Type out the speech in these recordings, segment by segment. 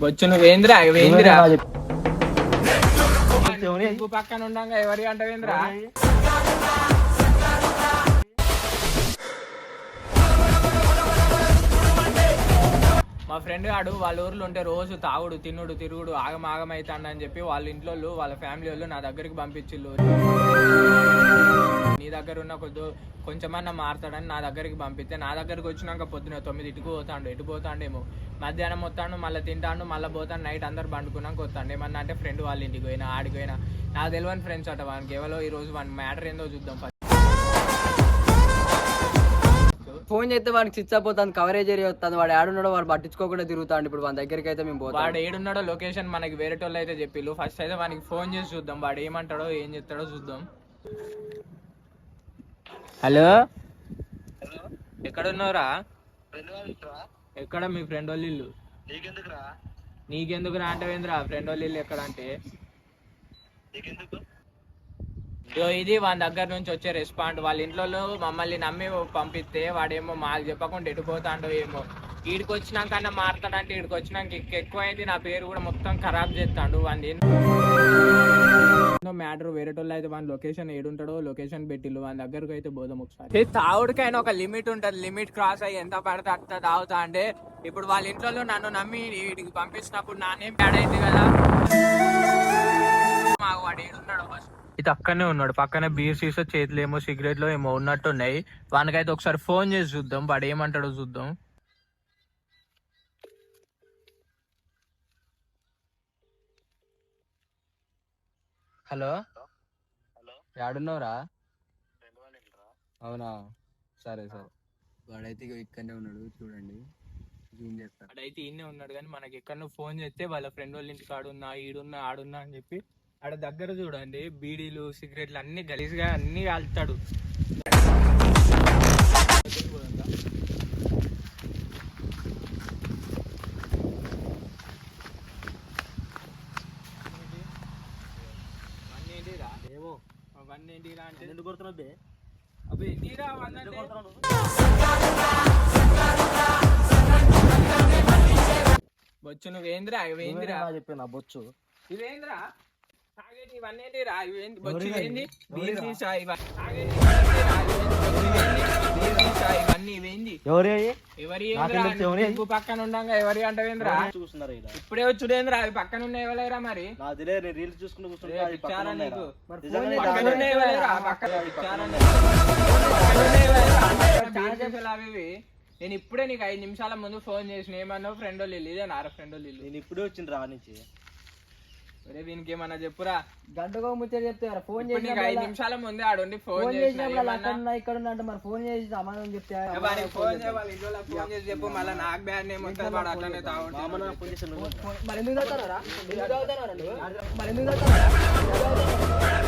వచ్చు నువ్వేంద్రా వేంద్రా పక్కన ఉండంగా ఎవరి అంట మా ఫ్రెండ్ గాడు వాళ్ళ ఊర్లో ఉంటే రోజు తాగుడు తినుడు తిరుగుడు ఆగం ఆగం అవుతాడని చెప్పి వాళ్ళ ఇంట్లో వాళ్ళు, వాళ్ళ ఫ్యామిలీ వాళ్ళు నా దగ్గరికి పంపించిల్లు నీ దగ్గర ఉన్న కొద్ది కొంచెమన్నా మారుతాడని నా దగ్గరికి పంపిస్తే నా దగ్గరికి వచ్చినాక పొద్దున ఇటుకు పోతాడు ఎటు పోతాడేమో. మధ్యాహ్నం వస్తాడు మళ్ళీ తింటాడు మళ్ళీ పోతాడు నైట్ అందరు పండుకున్నాక వస్తాడు. ఏమన్నా అంటే ఫ్రెండ్ వాళ్ళ ఇంటికి పోయినా ఆడికి పోయినా. నాకు తెలియని ఫ్రెండ్స్ అట వానికి. ఎవరో ఈ రోజు వాని మ్యాటర్ ఏందో చూద్దాం ఫోన్ చేస్తే వాడికి స్విచ్ అయిపోతాను కవరేజ్ ఏరియా వస్తుంది వాడు ఆడున్నాడో వాడు పట్టించుకోకుండా తిరుగుతాడు. ఇప్పుడు మన దగ్గరికి అయితే మేము పోతాం. వాడు ఏడున్నాడో లొకేషన్ మనకి వేరే వాళ్ళు అయితే చెప్పిల్లు ఫస్ట్ అయితే వానికి ఫోన్ చేసి చూద్దాం. వాడు ఏమంటాడో ఏం చెప్తాడో చూద్దాం. హలో? ఎక్కడ ఉన్నావురా ఎక్కడ మీ ఫ్రెండ్ వాళ్ళ ఇల్లు నీకెందుకు రా అంటే ఫ్రెండ్ వాళ్ళ ఇల్లు ఎక్కడ అంటే ఇది వాళ్ళ దగ్గర నుంచి వచ్చే రెస్పాండ్ వాళ్ళ ఇంట్లో మమ్మల్ని నమ్మి పంపిస్తే వాడేమో మాకు చెప్పకుండా ఎడిపోతాడో ఏమో. ఈడికి వచ్చినాకన్నా మారుతాడంటే ఈడికి వచ్చినాక ఇంక ఎక్కువైంది. నా పేరు కూడా మొత్తం ఖరాబ్ చేస్తాడు వాడిని మ్యాటర్ వేరే వాళ్ళు అయితే వాళ్ళ లొకేషన్ ఏడుంటాడో లొకేషన్ పెట్టిల్లు వాళ్ళ దగ్గరకు అయితే పోదాం ఒకసారి. తావుడికైనా ఒక లిమిట్ ఉంటుంది. లిమిట్ క్రాస్ అయ్యి ఎంత పడితే అంత తాగుతా అంటే ఇప్పుడు వాళ్ళ ఇంట్లో నన్ను నమ్మి వీడికి పంపించినప్పుడు నానేం ప్యాడ్ అయింది కదా? మాకు వాడు ఏడున్నాడు ఫస్ట్ ఇది అక్కడనే ఉన్నాడు. పక్కనే బీర్ సీసో చేతిలో ఏమో సిగరెట్లు ఏమో ఉన్నట్టు ఉన్నాయి వానికైతే ఒకసారి ఫోన్ చేసి చూద్దాం. వాడు ఏమంటాడో చూద్దాం. హలో? యాడున్నావురా? అవునా? సరే సరే. వాడైతే ఇక్కడనే ఉన్నాడు. చూడండి. జూమ్ చేస్తాను వాడైతే ఈయనే ఉన్నాడు కానీ మనకి ఎక్కడ ఫోన్ చేస్తే వాళ్ళ ఫ్రెండ్ వాళ్ళ ఇంటికి ఆడున్నా ఈడున్నా ఆడున్నా అని చెప్పి ఆడ దగ్గర చూడండి బీడీలు సిగరెట్లు అన్ని గలీజ్గా అన్ని కాల్తాడు. ఏమో అవన్నీ ఏంటిరా అంటే? ఎందుకు కొడుతున్నావు అవి ఏంటిరా అవన్నీ అంటే? బొచ్చు నువ్వేంద్రా? ఇవేంద్రా? చెప్పిన బొచ్చు? ఇవేంద్రా? పక్కన ఉండంగా ఎవరి అంటవేంద్రా చూస్తున్నారు ఇప్పుడే వచ్చుడేంద్రా అవి పక్కన ఉన్నాయి ఎవలేరా మరి? నా రీల్స్ చూసుకుంటూ రే, కూర్చుంటే అది పక్కన పిచ్చారా ఉన్నాయిరా. నీకు? నిజంగానే పక్కన తాగలేదు. ఉన్నాయి ఎవలేరా? పక్కన పిచ్చారా నీకు? పక్కన ఉన్నాయి ఎవలేరా? పక్కన బీర్ సీసాలు అవి ఇవి. నేను ఇప్పుడే నీకు ఐదు నిమిషాల ముందు ఫోన్ చేసిన ఏమన్నావు? ఫ్రెండ్ వాళ్ళు ఇల్లు ఇదే నారా ఫ్రెండ్ వాళ్ళు ఇల్లు. నేను ఇప్పుడే వచ్చింది రా నుంచి. ఒరే వీనికి ఏమన్నా చెప్పురా గంటకో ముచ్చట చెప్తే ఫోన్ ఇప్పుడు నీకు ఐదు నిమిషాల ముందే ఆడుండి ఫోన్ ఫోన్ చేసిన చేసినప్పుడు అలా ఏమన్నా? అక్కడ ఉన్నా ఇక్కడ ఉన్నా అంటే మరి ఫోన్ చేసి సమాధానం చెప్తే ఏ ఫోన్ చేయ వాళ్ళ ఇంట్లో వాళ్ళకి ఫోన్ చేసి చెప్పు మళ్ళీ నాకు బ్యాడ్ నేమ్ వస్తుంది వాడు అట్లనే తాగుంటాడు. ఫోన్. మరి ఎందుకు నువ్వు? మరి ఎందుకు చదువుతారా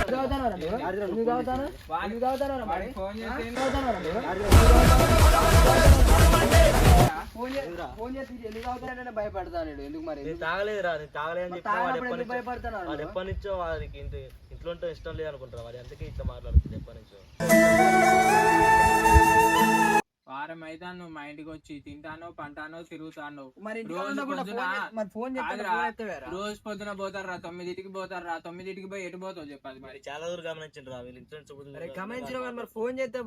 ఎందుకు చదువుతారా నువ్వు? ఎందుకు చదువుతారా వాడికి ఎందుకు మరి వాడికి ఫోన్ చేసి ఎందుకు నువ్వు? చేసి చేసి చదువుతారంటే భయపడతాను నేను. ఎందుకు మరి? నేను తాగలేదురా నేను తాగలేదని చెప్పి వాడు ఎప్పటి నుంచో వాడికి ఇంటి ఇంట్లో ఉంటే ఇష్టం లేదు అనుకుంటారు వాడు అందుకే ఇట్లా మాట్లాడుతుంది నువ్వు మా ఇంటికి వచ్చి తింటానో పంటానో తిరుగుతానో. రోజు పొద్దున పోతారు రా తొమ్మిదింటికి పోతారు రా తొమ్మిదింటికి పోయి ఎటు పోతావు చెప్పాలి మరి. చాలా దూరం గమనించండి రా వీళ్ళు మరి ఫోన్ చేస్తే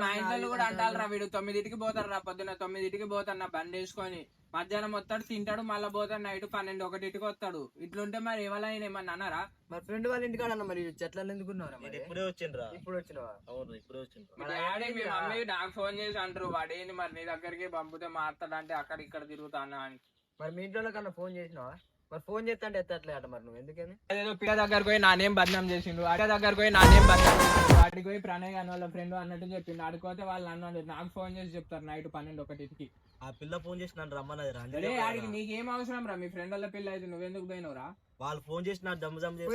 మా ఇంట్లో కూడా అంటారు రా వీడు తొమ్మిదింటికి పోతారు రా పొద్దున తొమ్మిదింటికి పోతారు నా బండి వేసుకొని మధ్యాహ్నం వస్తాడు తింటాడు మళ్ళీ పోతాడు నైట్ పన్నెండు ఒకటింటికి వస్తాడు. ఇట్లుంటే మరి ఎవరైనా ఏమన్నా అన్నారా? మరి ఫ్రెండ్ వాళ్ళ ఇంటికాడ అన్న మరి చెట్లలో ఎందుకున్నారా మరి? ఇప్పుడే వచ్చిండ్రా. ఇప్పుడు వచ్చినవా? అవును ఇప్పుడే వచ్చిండ్రా. మీ డాడీ మీ మమ్మీ నాకు ఫోన్ చేసి అంటారు వాడేంది మరి నీ దగ్గరికి పంపితే మారుతాడంటే అక్కడ ఇక్కడ తిరుగుతానా అని. మరి మీ ఇంట్లో కన్నా ఫోన్ చేసినావా? మరి ఫోన్ చేస్తా అంటే ఎత్తట్లే అట మరి నువ్వు ఎందుకని? అదేదో పిల్ల దగ్గరకు పోయి నానేం బదనాం చేసిండు. అడే దగ్గరకు పోయి నానేం బదనాం చేసిండు. వాడికి పోయి ప్రణయ్ అని వాళ్ళ ఫ్రెండ్ అన్నట్టు చెప్పిండు. ఆడిపోతే వాళ్ళు అన్నది నాకు ఫోన్ చేసి చెప్తారు నైట్ పన్నెండు ఒకటికి. ఆ పిల్ల ఫోన్ చేసి నన్ను రమ్మన్నది రా అరే ఆడికి నీకేం అవసరం రా? మీ ఫ్రెండ్ వాళ్ళ పిల్ల అయితే నువ్వెందుకు పోయినవురా? వాళ్ళు ఫోన్ చేసి నాకు దమ్ దమ్ చేసి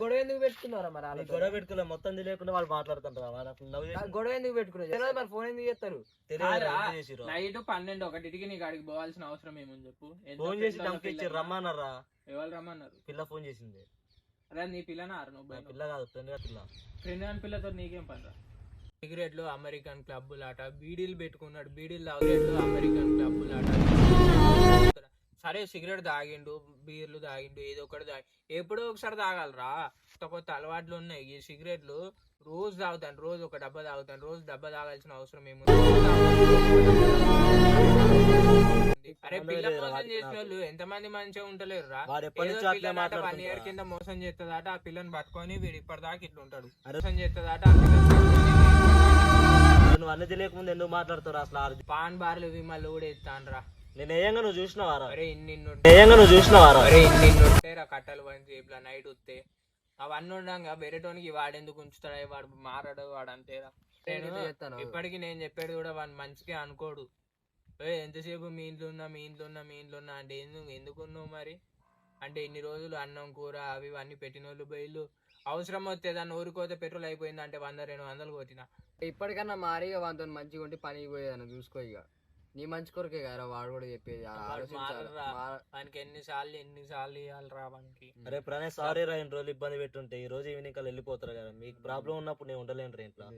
గొడవ ఎందుకు పెట్టుకున్నారా మరి? గొడవ పెట్టుకోలే మొత్తం తెలియకుండా వాళ్ళు మాట్లాడుతుంటారు? వాళ్ళు అసలు లవ్ ఆ చేసి గొడవ ఎందుకు పెట్టుకున్నారు మరి ఫోన్ ఎందుకు చేస్తారు? తెలియదు. నైట్ పన్నెండు ఒకటికి నీకు ఆడికి పోవాల్సిన అవసరం ఏముంది చెప్పు? ఫోన్ చేసి పిల్ల? రమ్మన్నారా? ఎవరు రమ్మన్నారు? పిల్ల ఫోన్ చేసింది. అరే నీ పిల్లనా నువ్వు. పిల్ల కాదు ఫ్రెండ్ పిల్ల. ఫ్రెండ్ అని పిల్లతో నీకేం పని సిగరెట్లు అమెరికన్ క్లబ్బులు ఆట బీడీలు పెట్టుకున్నాడు బీడీలు తాగేట్లు అమెరికన్ క్లబ్బులు సరే సిగరెట్ తాగిండు బీర్లు తాగిండు ఏదో ఒకటి తాగి ఎప్పుడో ఒకసారి తాగాలరా. కొత్త కొత్త అలవాట్లు ఉన్నాయి. ఈ సిగరెట్లు రోజు తాగుతాను రోజు ఒక డబ్బా తాగుతాను రోజు డబ్బా తాగాల్సిన అవసరం ఏముంది? అరే పిల్ల మోసం చేసిన వాళ్ళు ఎంతమంది మంచిగా ఉంటలేరు రా వన్ మాట్లాడుతుంటాడు. ఇయర్ కింద మోసం చేస్తుందట ఆ పిల్లని పట్టుకొని వీడు ఇప్పటిదాకా ఇట్లా ఉంటాడు. అరే. మోసం చేస్తుందట ఆ పిల్లని పట్టుకొని నువ్వు అన్ని తెలియకముందు ఎందుకు మాట్లాడుతావు అసలు పాన్ బార్లు విమల్ కూడా ఎత్తాన్రా నేను ఏయంగా నువ్వు చూసినావారా అరే ఇన్ని ఏయంగా నువ్వు చూసినావారా అరే ఇన్ని ఉంటాయిరా కట్టలు పని చేపుల నైట్ వస్తే అవన్నీ ఉండగా వేరేటోనికి వాడెందుకు ఉంచుతాడా వాడు మారడు వాడు అంతేరా నేను. ఇప్పటికి నేను చెప్పేది కూడా వాడు మంచిగా అనుకోడు. ఏ ఎంతసేపు మీ ఇంట్లో ఉన్నా మీ ఇంట్లో ఉన్నా మీ ఇంట్లో ఉన్నా అంటే ఎందుకు ఎందుకు ఉన్నావు మరి? అంటే ఇన్ని రోజులు అన్నం కూర అవి ఇవన్నీ పెట్టిన వాళ్ళు బయలు. అవసరం వస్తే దాన్ని ఊరుకోతే పెట్రోల్ అయిపోయింది అంటే వంద రెండు వందలు కొట్టిన. ఇప్పటికన్నా మారి ఇక వానితో మంచిగా ఉండి పనికి పోయేదాన్ని చూసుకో ఇక. నీ మంచి కొరకే కదా వాడు కూడా చెప్పేది. వానికి ఎన్నిసార్లు ఎన్నిసార్లు ఇవ్వాలి రా వానికి. అరే ప్రణయ్ సారీ రా ఇన్ని రోజులు ఇబ్బంది పెట్టుంటే ఈ రోజు ఈవినింగ్ కల్లా వెళ్ళిపోతారు కదా. మీకు ప్రాబ్లం ఉన్నప్పుడు నేను ఉండలేను రా ఇంట్లో.